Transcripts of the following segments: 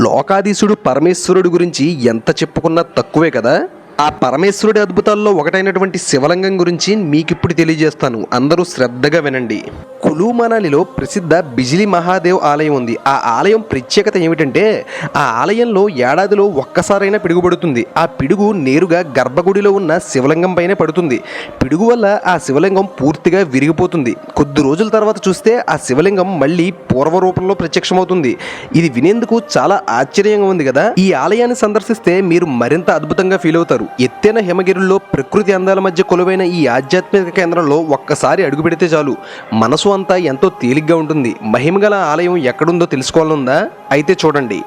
లోకాధీశుడు పరమేశ్వరుడు గురించి ఎంత చెప్పుకున్నా తక్కువే కదా? ఆ పరమేశ్వరుడి అద్భుతాల్లో ఒకటైనటువంటి శివలింగం గురించి మీకు ఇప్పుడు తెలియజేస్తాను. అందరూ శ్రద్ధగా వినండి. కులు మనాలిలో ప్రసిద్ధ బిజిలి మహాదేవ్ ఆలయం ఉంది. ఆ ఆలయం ప్రత్యేకత ఏమిటంటే ఆ ఆలయంలో ఏడాదిలో ఒక్కసారైనా పిడుగుపడుతుంది. ఆ పిడుగు నేరుగా గర్భగుడిలో ఉన్న శివలింగం పైనే పడుతుంది. పిడుగు వల్ల ఆ శివలింగం పూర్తిగా విరిగిపోతుంది. కొద్ది రోజుల తర్వాత చూస్తే ఆ శివలింగం మళ్ళీ పూర్వ రూపంలో ప్రత్యక్షమవుతుంది. ఇది వినేందుకు చాలా ఆశ్చర్యంగా ఉంది కదా? ఈ ఆలయాన్ని సందర్శిస్తే మీరు మరింత అద్భుతంగా ఫీల్ అవుతారు. ఎత్తైన హిమగిరుల్లో ప్రకృతి అందాల మధ్య కొలువైన ఈ ఆధ్యాత్మిక కేంద్రంలో ఒక్కసారి అడుగు పెడితే చాలు. మనసు అంతా ఎంతో తేలిగ్గా ఉంటుంది. మహిమగల ఆలయం ఎక్కడుందో తెలుసుకోవాలనుందా? అయితే చూడండి.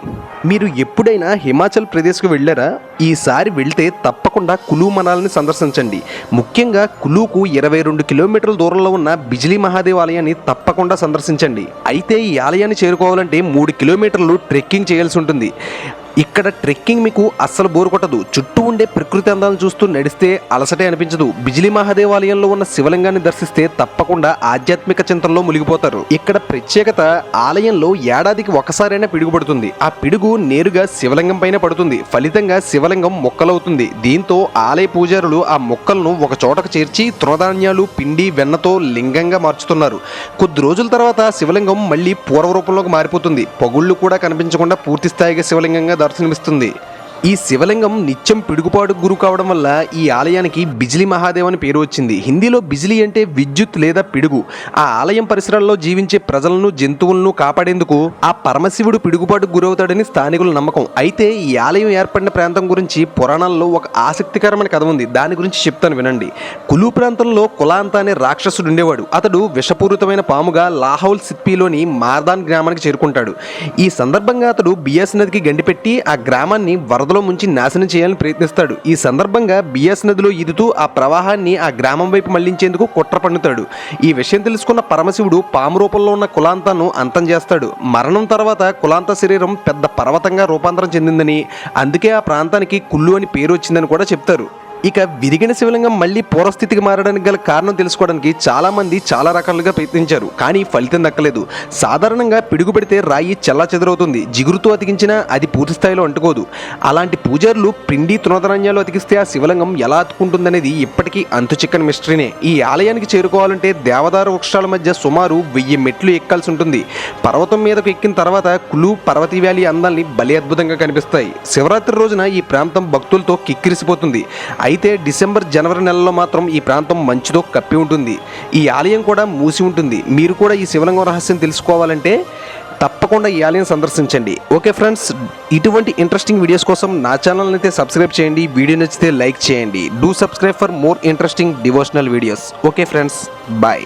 మీరు ఎప్పుడైనా హిమాచల్ ప్రదేశ్కు వెళ్ళారా? ఈసారి వెళ్తే తప్పకుండా కులు మనాలని సందర్శించండి. ముఖ్యంగా కులుకు ఇరవై రెండు కిలోమీటర్ల దూరంలో ఉన్న బిజిలీ మహాదేవ్ ఆలయాన్ని తప్పకుండా సందర్శించండి. అయితే ఈ ఆలయాన్ని చేరుకోవాలంటే మూడు కిలోమీటర్లు ట్రెక్కింగ్ చేయాల్సి ఉంటుంది. ఇక్కడ ట్రెక్కింగ్ మీకు అస్సలు బోరు కొట్టదు. చుట్టూ ఉండే ప్రకృతి అందాలను చూస్తూ నడిస్తే అలసటే అనిపించదు. బిజిలీ మహాదేవాలయంలో ఉన్న శివలింగాన్ని దర్శిస్తే తప్పకుండా ఆధ్యాత్మిక చింతనలో మునిగిపోతారు. ఇక్కడ ప్రత్యేకత ఆలయంలో ఏడాదికి ఒకసారైనా పిడుగుపడుతుంది. ఆ పిడుగు నేరుగా శివలింగం పైన పడుతుంది. ఫలితంగా శివలింగం మొక్కలవుతుంది. దీంతో ఆలయ పూజారులు ఆ మొక్కలను ఒక చోటకు చేర్చి తృణధాన్యాలు పిండి వెన్నతో లింగంగా మార్చుతున్నారు. కొద్ది రోజుల తర్వాత శివలింగం మళ్ళీ పూర్వ రూపంలోకి మారిపోతుంది. పగుళ్ళు కూడా కనిపించకుండా పూర్తి స్థాయిగా శివలింగంగా దర్శనమిస్తుంది. ఈ శివలింగం నిత్యం పిడుగుపాటు గురు కావడం వల్ల ఈ ఆలయానికి బిజిలి మహాదేవ్ అని పేరు వచ్చింది. హిందీలో బిజిలి అంటే విద్యుత్ లేదా పిడుగు. ఆ ఆలయం పరిసరాల్లో జీవించే ప్రజలను జంతువులను కాపాడేందుకు ఆ పరమశివుడు పిడుగుపాటు గురవుతాడని స్థానికుల నమ్మకం. అయితే ఈ ఆలయం ఏర్పడిన ప్రాంతం గురించి పురాణాల్లో ఒక ఆసక్తికరమైన కథ ఉంది. దాని గురించి చెప్తాను వినండి. కులు ప్రాంతంలో కులాంత అనే రాక్షసుడు ఉండేవాడు. అతడు విషపూరితమైన పాముగా లాహౌల్ సిప్పిలోని మార్దాన్ గ్రామానికి చేరుకుంటాడు. ఈ సందర్భంగా అతడు బియాస్ నదికి గండిపెట్టి ఆ గ్రామాన్ని వరద వరదలో ముంచి నాశనం చేయాలని ప్రయత్నిస్తాడు. ఈ సందర్భంగా బియాస్ నదిలో ఈదుతూ ఆ ప్రవాహాన్ని ఆ గ్రామం వైపు మళ్ళించేందుకు కుట్ర పన్నుతాడు. ఈ విషయం తెలుసుకున్న పరమశివుడు పాము రూపంలో ఉన్న కులాంతాను అంతం చేస్తాడు. మరణం తర్వాత కులాంత శరీరం పెద్ద పర్వతంగా రూపాంతరం చెందిందని అందుకే ఆ ప్రాంతానికి కుల్లు అని పేరు వచ్చిందని కూడా చెప్తారు. ఇక విరిగిన శివలింగం మళ్ళీ పూర్వస్థితికి మారడానికి గల కారణం తెలుసుకోవడానికి చాలా మంది చాలా రకాలుగా ప్రయత్నించారు కానీ ఫలితం దక్కలేదు. సాధారణంగా పిడుగు పెడితే రాయి చెల్లా చెదరవుతుంది. జిగురుతో అతికించినా అది పూర్తి స్థాయిలో అంటుకోదు. అలాంటి పూజారులు పిండి తృణధాన్యాలు అతికిస్తే ఆ శివలింగం ఎలా అతుకుంటుందనేది ఇప్పటికీ అంతు చిక్కని మిస్టరీనే ఈ ఆలయానికి చేరుకోవాలంటే దేవదారు వృక్షాల మధ్య సుమారు వెయ్యి మెట్లు ఎక్కాల్సి ఉంటుంది. పర్వతం మీదకు ఎక్కిన తర్వాత కులు పర్వతీ వ్యాలీ అందాల్ని బలి అద్భుతంగా కనిపిస్తాయి. శివరాత్రి రోజున ఈ ప్రాంతం భక్తులతో కిక్కిరిసిపోతుంది. అయితే డిసెంబర్ జనవరి నెలలో మాత్రం ఈ ప్రాంతం మంచుతో కప్పి ఉంటుంది. ఈ ఆలయం కూడా మూసి ఉంటుంది. మీరు కూడా ఈ శివలింగం రహస్యం తెలుసుకోవాలంటే తప్పకుండా ఈ ఆలయం సందర్శించండి. ఓకే ఫ్రెండ్స్ ఇటువంటి ఇంట్రెస్టింగ్ వీడియోస్ కోసం నా ఛానల్ని అయితే సబ్స్క్రైబ్ చేయండి. వీడియో నచ్చితే లైక్ చేయండి. Do subscribe for more interesting devotional videos okay friends bye.